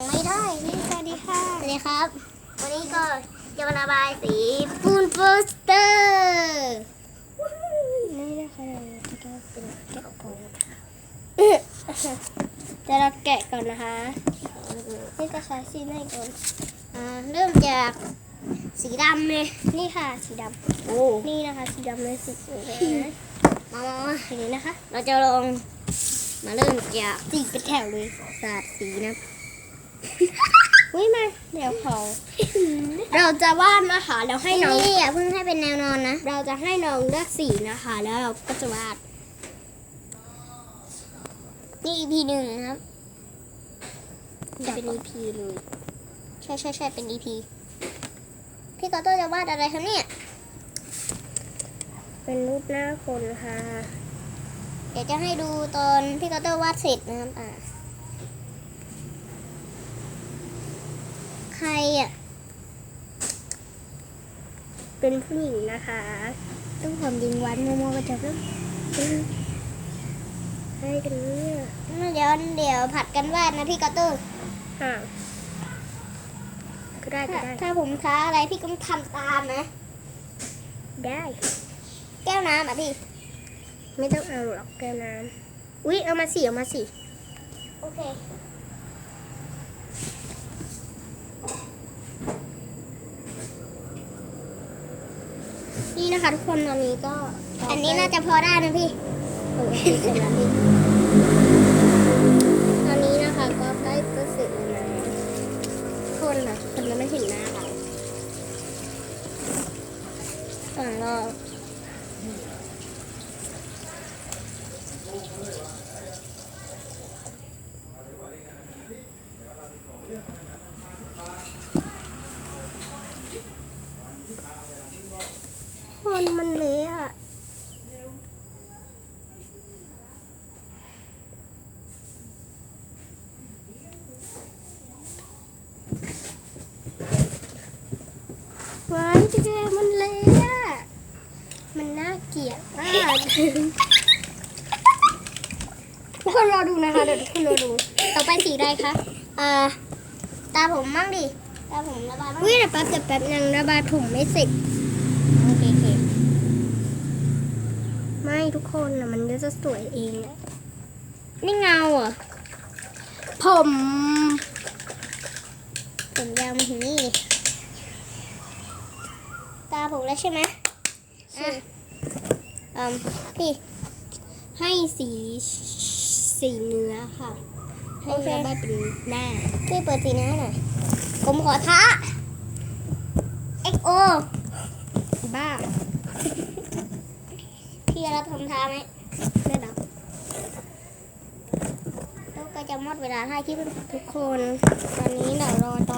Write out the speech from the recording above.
ไม่ได้นี่สวัสดีค่ะสวัสดีครับ วันนี้ก็จะมาระบายสีปูนโปสเตอร์นี่นะคะเราจะเป็นแกะก่อนนะคะจะเราแกะก่อนนะคะ นี่ก็ใช้สีไหนก่อนอ่าเริ่มจากสีดำเลยนี่ค่ะสีดโอ้ำนี่นะคะ สีดำเลยสีสวยเลยนะมามามาสีนี้นะคะ เราจะลองมาเริ่มจากสีเป็นแถวเลยสาดสีนะ อุ้ยมา เดี๋ยวเขา เราจะวาดนะคะแล้วให้ให้น้น้อองงอย่าเพิ่งให้เป็นแนวนอนนะ เราจะให้น้องเลือกสีนะคะ แล้วเราก็จะวาด นี่ EP หนึ่งนะครับ จะเป็น EP เลย ใช่ใช่ใช่เป็น EP พี่กอโต้จะวาดอะไรครับเนี่ย เป็นรูปหน้าคนค่ะ เดี๋ยวจะให้ดูตอนพี่กอโต้วาดเสร็จนะครับอ่า ใครอะ เป็นผู้หญิงนะคะ ต้องผมยิงวันโมโมก็จะเพิ่มให้กันเนี่ยเดี๋ยวเดี๋ยวผัดกันวาดนะพี่กอโต้อะก็ได้ก็ถ้าได้ ถ้าผมท้าอะไรพี่ก็ทำตามนะ ได้ แก้วน้ำอะพี่ ไม่ต้องเอาหรอกแก้วน้ำอุ๊ยเอามาสิเอามาสิ โอเค นี่นะคะ ทุกคนตอนนี้ก็ อันนี้น่าจะพอได้นะพี่โอ้ยเสร็จแล้วพี่ตอนนี้นะคะก็ใกล้จะเสร็จแล้วนะทุกคนนะทุกคนยังไม่เห็นหน้าเราสองรอบ นมันเละอะว้ายเจ๊มันเละอะมันน่าเกลียดมากทุกคนรอดูนะคะเดี๋ยวทุกคนรอดู ต่อไปสีอะไรคะอ่าตาผมมั่งดิ ตาผมระบายมั่งอุ้ยเดี๋ยวแป๊บเดี๋ยวแป๊บยังระบายถุงไม่เสร็จ โอเคโอเค ไม่ ทุกคนนะมันก็จะสวยเองแหละนี่เงาเหรอะผม ผมยาวมาถึงนี่เลยตาผมแล้วใช่ไหมอะอืมพี่ ให้สีสีเนื้อค่ะ ให้ระบายเป็นหน้าพี่เปิดสีหน้าหน่อย ผมขอท้า XO บ้า จะรับทำท้าไหมไม่รับแล้วก็จะหมดเวลาให้คลิปทุกคน ตอนนี้เดี๋ยวรอตอน